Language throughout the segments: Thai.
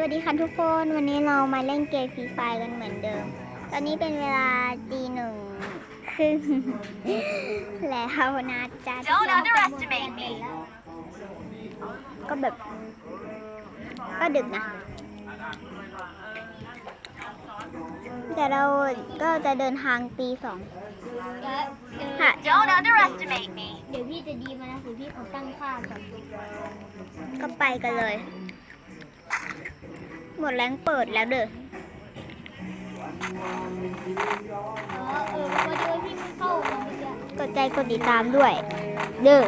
วัสดีค่ะทุกคนวันนี้เรามาเล่นเกมฟรีไฟกันเหมือนเดิม ตอนนี้เป็นเวลาตีหนึ่งครึ่งแล้วนะจ๊ะก็แบบ ก็ดึกนะ แต่เราก็จะเดินทางตีสองค่ะ Don't underestimate me. เดี๋ยวพี่จะดีมานะสิพี่เขาตั้งค่าก่อนก็ไปกันเลย หมดแรงเปิดแล้วเด้ออ๋อเออแล้วก็ด้วยพี่ไม่เข้ามาเมื่อกี้กดใจกดติดตามด้วย เด้อ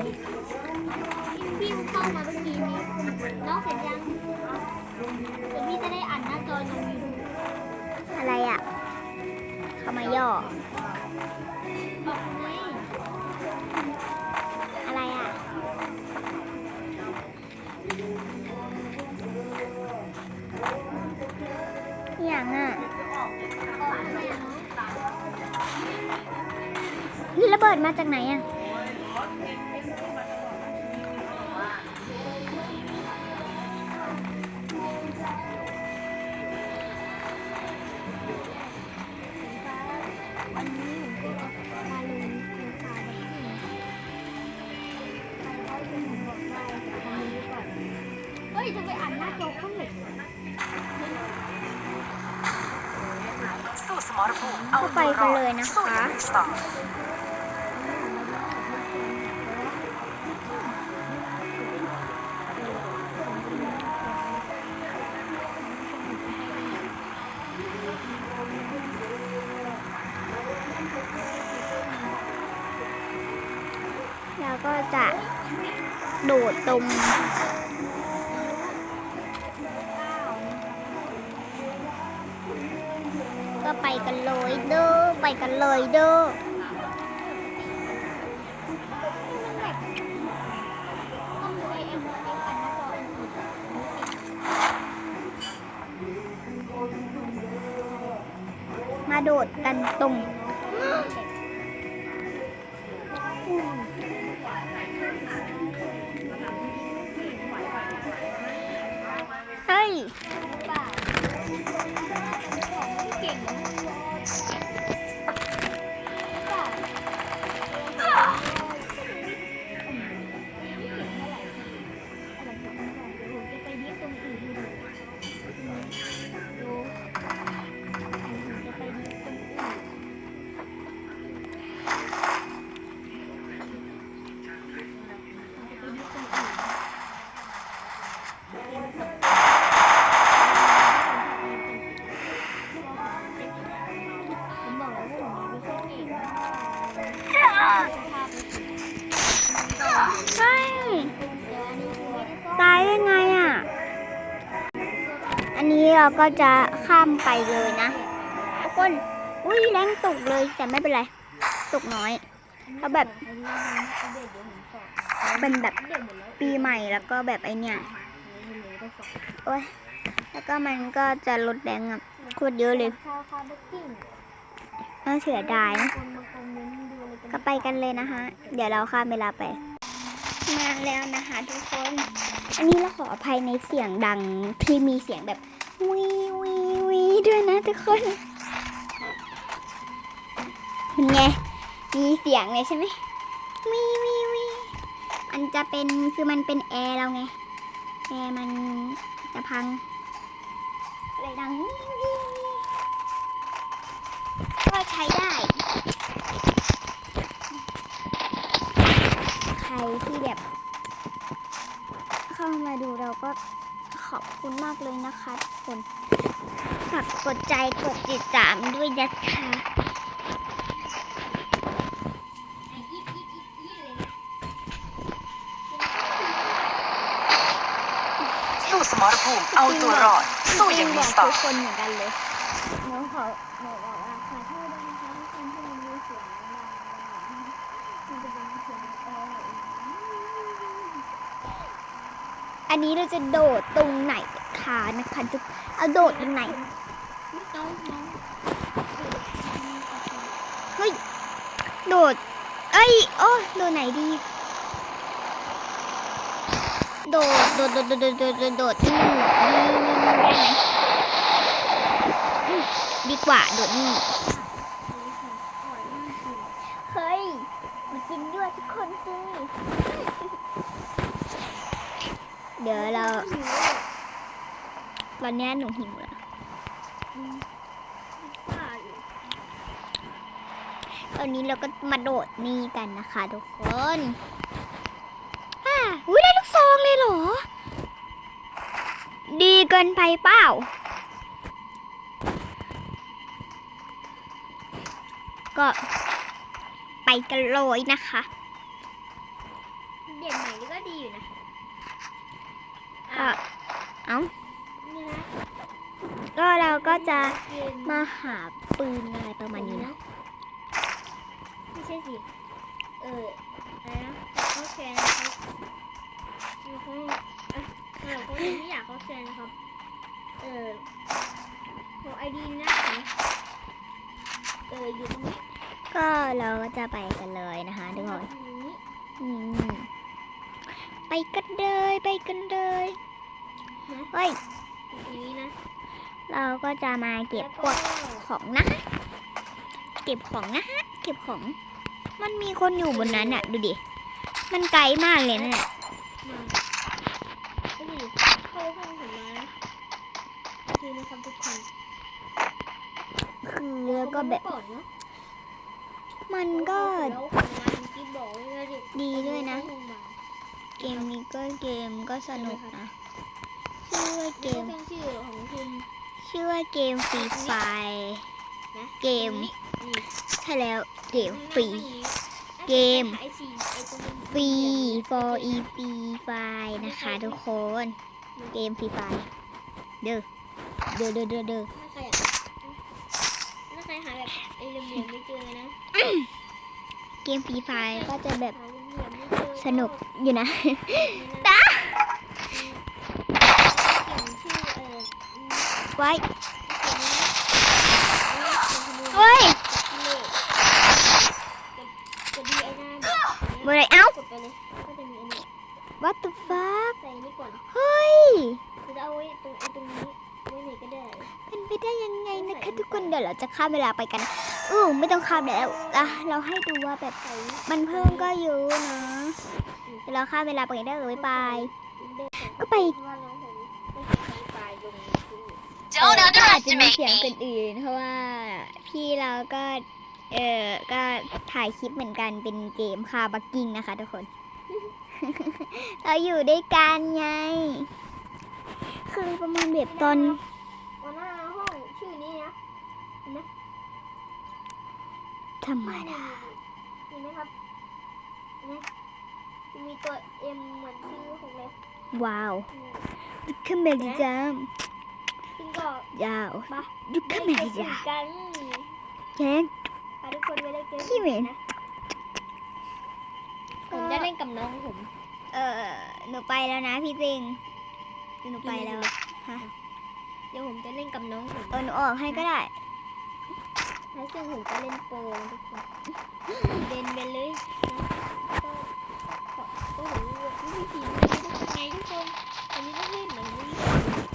พี่เข้ามาเมื่อกี้นี้น้องเสร็จยังเดี๋ยวพี่จะได้อ่านหน้าจอลงยูอะไรอะเข้ามาย่อบอกไงอ ดมาจากไหนอะวันนี้ผมจะมาลงราคาแบบนี้ใครเขาจะบอกว่าทำนี้ก่อนเฮ้ยจะไปอ่านหน้าจอข้างหนึ่งสู้สมรภูมิก็ไปกันเลยนะคะ โดดตรงก็ไปกันเลยเด้อไปกันเลยเด้อมาโดดกันตรง นี้เราก็จะข้ามไปเลยนะทุกคนอุ้ยแรงตกเลยแต่ไม่เป็นไร ตกน้อยแล้วแบบเป็นแบบปีใหม่แล้วก็แบบไอเนี่ยโอ้ยแล้วก็มันก็จะลดแรงอะโคตรเยอะเลยชาวคาร์บกิ้งน่าเสียดายนะก็ไปกันเลยนะคะ เดี๋ยวเราข้ามเวลาไป มาแล้วนะคะทุกคน อันนี้เราขออภัยในเสียงดังที่มีเสียงแบบ วีวีวีด้วยนะทุกคนเป็นไง มีเสียงเลยใช่ไหมวีวีวีมันจะเป็นคือมันเป็นแอร์เราไง แอร์มันจะพังเลยดังวีวีวีก็ใช้ได้ ใครที่แบบ เข้ามาดูเราก็ ขอบคุณมากเลยนะคะทุกคนฝากกดใจกดติดตามด้วยนะคะสู้สมรภูมิเอาตัวรอด สู้อย่างมีสไตทุกล์คนเหมือนกันเลยหนูขอหนูบอกว่าขอโทษด้วยนะคะทุกคนที่มันมีเสียงดังมันจะเป็นเสียงแอร์ อันนี้เราจะโดดตรงไหนคะนะคะทุกเอาโดดตรงไหนเฮ้ยโดด เอ้ยโอ้โดดไหนดี โดดโดดโดดโดดโดดโดดโดดนี่นี่นี่ได้ไหมดีกว่าโดดนี่ เฮ้ย มากินด้วยทุกคนสิ เดี๋ยวเรา ตอนนี้หนูหิวแล้วตอนนี้เราก็มาโดดนี่กันนะคะทุกคนอ่าอุ้ยได้ลูกซองเลยเหรอ ดีเกินไปเปล่า ก็ไปกันเลยนะคะ เด่นใหม่นี่ก็ดีอยู่นะ ก็เอ้านี่นะก็เราก็จะเกมมาหาปืนอะไรประมาณนี้นะไม่ใช่สิเอออะไรนะเขาแชร์นะครับมีคนอะสำหรับคนที่อยากเขาแชร์นะครับ เออของไอดีนะเอออยู่ตรงนี้ก็เราก็จะไปกันเลยนะคะทุกคนตรงนี้อืมไปกันเลยไปกันเลย เฮ้ยตรงนี้นะ เราก็จะมาเก็บพวกของนะ เก็บของนะฮะ เก็บของ มันมีคนอยู่บนนั้นอะดูดิ มันไกลมากเลยนะเนี่ยมาก็ดิเข้าห้องผมมานะโอเคนะครับทุกคนคือแล้วก็แบบก่อนเนาะมันก็แล้วของมันกิ๊บบอกไว้ว่าเด็กดีด้วยนะเข้าห้องมาเกมนี้ก็เกมก็สนุกนะ ชื่อว่าเกเกมมตั้งชื่อของคุณชื่อว่าเกมฟรีไฟนะเกมนี่ใช่แล้วเกมฟรีเกมไอซีไอตรงนี้ฟรี for EP ไฟนะคะทุกคนเกมฟรีไฟเด้อเด้อเด้อเด้อเด้อถ้าใครอยากถ้าใครหาแบบไอเหลี่ยมๆไม่เจอนะเกมฟรีไฟก็จะแบบหาเหลี่ยมๆไม่เจอสนุกอยู่นะตาเขียนชื่อเอออืม ไว้เฮ้ยเฮ้ยจะดีไอ้หน้าเมื่อไรเอ้ากดไปเลยก็จะมีอันนี้ what the fuck ใส่นี่ก่อนเฮ้ยจะเอาไว้ตรงไอ้ตรงนี้ไว้ไหนก็ได้เป็นไปได้ยังไงนะคะทุกคนเดี๋ยวเราจะข้ามเวลาไปกันอู้ไม่ต้องข้ามแล้วอะเราให้ดูว่าแบบมันเพิ่มก็เยอะนะเดี๋ยวเราข้ามเวลาไปกันได้เลยบายก็ไป Don't เออก็อาจจะมี underestimate เสียงค me. นอื่นเพราะว่าพี่เราก็เออก็ถ่ายคลิปเหมือนกันเป็นเกมคาบักกิ้งนะคะทุกคน เราอยู่ด้วยกันไง คือประมาณแบบตอนวันหน้าห้องชื่อนี้นะธรรมดาเห็นไหมครับเห็นไหมจะมีตัว M เหมือนชื่อของเราว้าวดูขึ้น มาดิจ้าซึ่งก็ยาวมาดูขึ้นมาดิจ้ากันแจ้งพาทุกคนไปเล่นเกมขี้เหม็นนะผมจะเล่นกับน้องผม เออหนูไปแล้วนะพี่ติงหนูไปแล้วฮะเดี๋ยวผมจะเล่นกับน้องผมเออหนูออกให้ก็ได้แล้วซึ่งผมจะเล่นโปรทุกคนเล่นไปเลยนะก็ก็ก็ผมวิธีนี้ต้องไงทุกคนอันนี้ต้องเล่นเหมือนนี้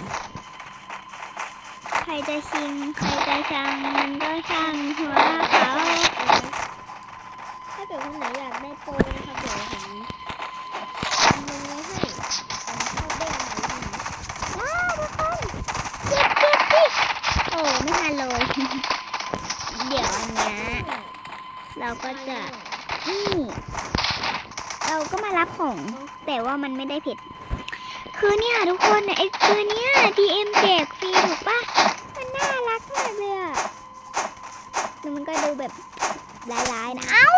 ใครจะชิง ใครจะชังมันก็ช่างหัวเขาถ้าเกิดคนไหนอยากได้โปรนะครับเดี๋ยวผมทำลงไว้ให้ผมชอบเล่นไหนที่ไหนว้าวทุกคนเก็บเก็บดิโอ้ไม่ทันเลย เดี๋ยวอันเนี้ยเราก็จะนี่เราก็มารับของ แต่ว่ามันไม่ได้เผ็ด คือเนี่ยทุกคนเนี่ยไอ้คือเนี่ย DM แจกฟรีถูกปะมันน่ารักมากเลยอะแล้วมันก็ดูแบบร้ายๆนะ เอ้า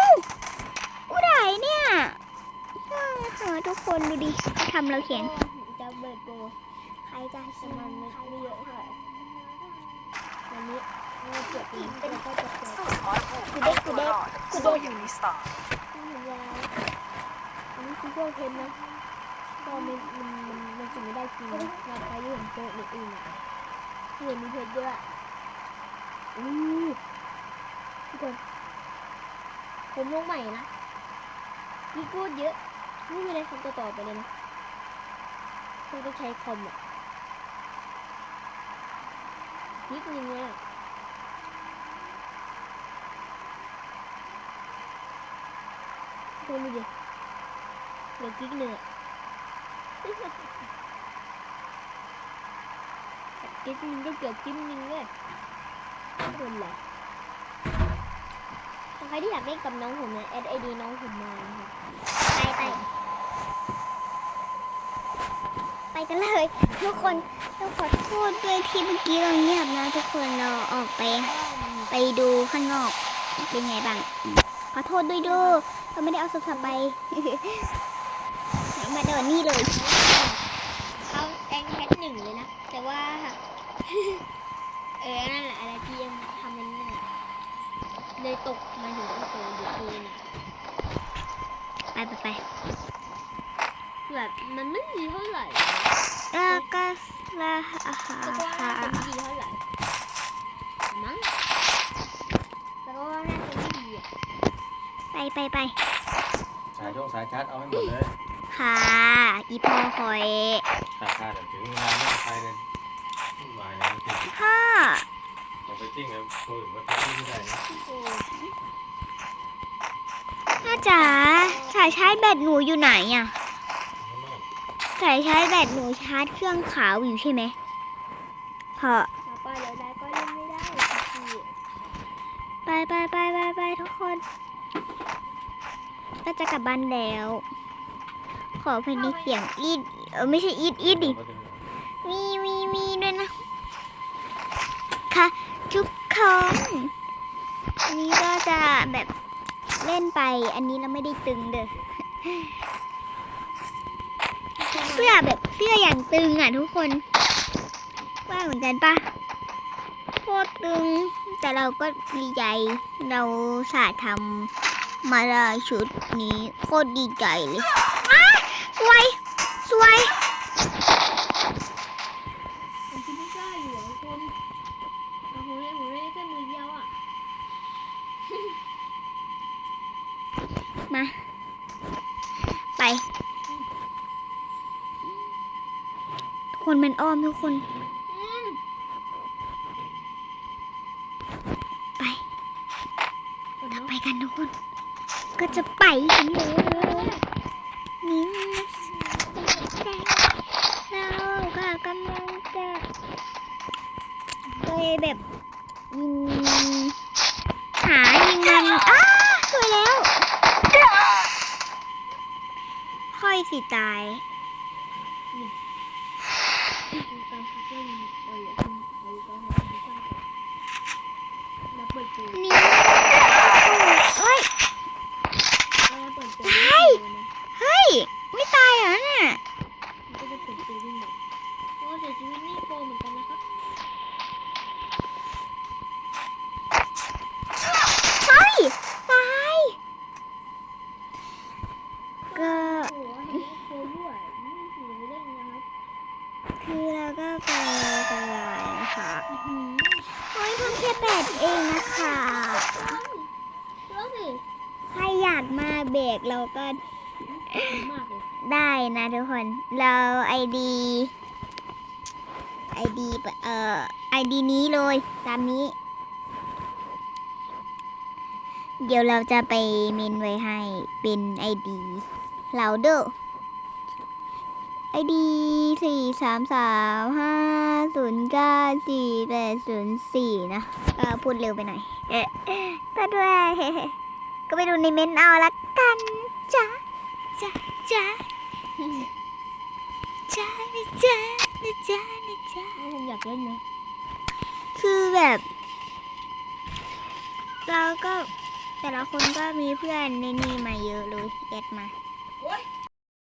กูได้เนี่ยน่าหาทุกคนดูดิเขาทำเราเขียนจะเบิดโปรใครจะชิแต่มมันไม่ใครไม่เยอะเท่าไหร่วันนี้เราเก็บอีกแล้วก็จะเก็บสู้สมรภูมิเอาตัวรอดสู้อย่างมีสไตล์ที่มันยาวอันนี้คือพวกเพนนะ ก็มันมันมันมันจะไม่ได้จริงนะเราไปยื่นโปรอื่นๆอะเห็นมีเพชรด้วยอู้ทุกคนผมลงใหม่นะมีกูดเยอะไม่มีอะไรทำต่อไปเลยนะคงต้องใช้คอมอะกิ๊กนึงเลยอะคนดูดิเหลือกิ๊กหนึ่งอ กิ๊กนึงก็เกือบกิ๊กนึงเลยคนแหละใครที่อยากเล่นกับน้องผมเนี่ยแอดไอดีน้องผมมานะคะไปไปไปกันเลย ทุกคนเราขอโทษด้วยที่เมื่อกี้เราเงียบนะ ทุกคนเราออกไป ไปดูข้างนอกเป็นไงบ้าง ขอโทษด้วยดูเราไม่ได้เอาโทรศัพท์ไป มาเดินนี่เลยเขาแองแคทหนึ่งเลยนะ แต่ว่า เออ นั่นแหละอะไรที่ยังทำมันนั่นแหละเลยตกมาถึงโอ้โหเดี๋ยวปืนอะไปไปไปแบบมันไม่ดีเท่าไหร่แล้วก็ลาหาแล้วก็หาน่าจะไม่ดีเท่าไหร่มั้งแล้วก็น่าจะไม่ดีอะไปไปไปสายช่องสายชาร์จเอาให้หมดเลย ค่ะอีพอคอยสายชาร์จถึงเวลาเนี่ยไปเลยวุ่นวายนะจริงพ่อเราไปจิ้งกับคนอื่นมาทำไม่ได้นะโอ้พ่อจ๋าสายชาร์จแบตหนูอยู่ไหนอะข้างนอกสายชาร์จแบตหนูชาร์จเครื่องขาวอยู่ใช่ไหมพ่อมาป้าเดี๋ยวได้ก็เล่นไม่ได้สักทีไปไปไปไปไปทุกคน ก็จะกลับบ้านแล้ว ขอเพลงนี้เสียงอีดเออไม่ใช่อีดอีดดิ มีมีมีด้วยนะ ค่ะ ทุกคนอันนี้ก็จะแบบเล่นไป อันนี้เราไม่ได้ตึงเด้อเสื้อแบบเสื้ออย่างตึงอะทุกคน ว่าเหมือนกันปะโคตรตึง แต่เราก็ดีใจ เราสาทำมาได้ชุดนี้โคตรดีใจเลยอ้าสวย สวย ผมคิดไม่กล้าอยู่อะทุกคนเอาผมเล่นผมเล่นแค่มือเดียวอะ มา ไป ทุกคนมัน อ้อมทุกคนอืมไปกดเนอะไปกันทุกคน ก็จะไปกันเลยนี่เราก็กำลังจะไปแบบยิงหายิงมันอ้าสวยแล้ว ค่อยสิตาย มีการพักเล่นเอออย่าเพิ่งเอาอยู่ก่อนให้ผมสร้างก่อน แล้วเปิดเกม นี่เฮ้ย แล้วเปิดเกม ได้ เฮ้ย ไม่ตายเหรอเนี่ย มันก็จะเปิดเกมวิ่งแบบโอ้เสียชีวิตนี่โปรเหมือนกันนะครับ เฮ้ย ตาย ก็ โอ้โหเห็นโปรด้วยนี่ถือเล่นนะครับ คือเราก็ไปกันเลยนะคะ อื้อหือ โอ้ยเพิ่งแค่แปดเองนะคะแล้วสิใครอยากมาเบรกเราก็ดีมากเลยได้นะทุกคน เราไอดีไอดีเอ่อไอดีนี้เลยตามนี้ เดี๋ยวเราจะไปเมนไว้ให้เป็นไอดีเราเด้อ ไอดีสี่สามสามห้าศูนย์เก้าสี่แปดศูนย์สี่นะเออพูดเร็วไปหน่อยเอ๊ะก็ด้วยก็ไปดูในเมนเอาละกันจ้าจ้าจ้าจ้านะจ้านะจ้านะจ้าผมอยากเล่นนะคือแบบ เราก็แต่ละคนก็มีเพื่อนในนี่มาเยอะเลยแอดมา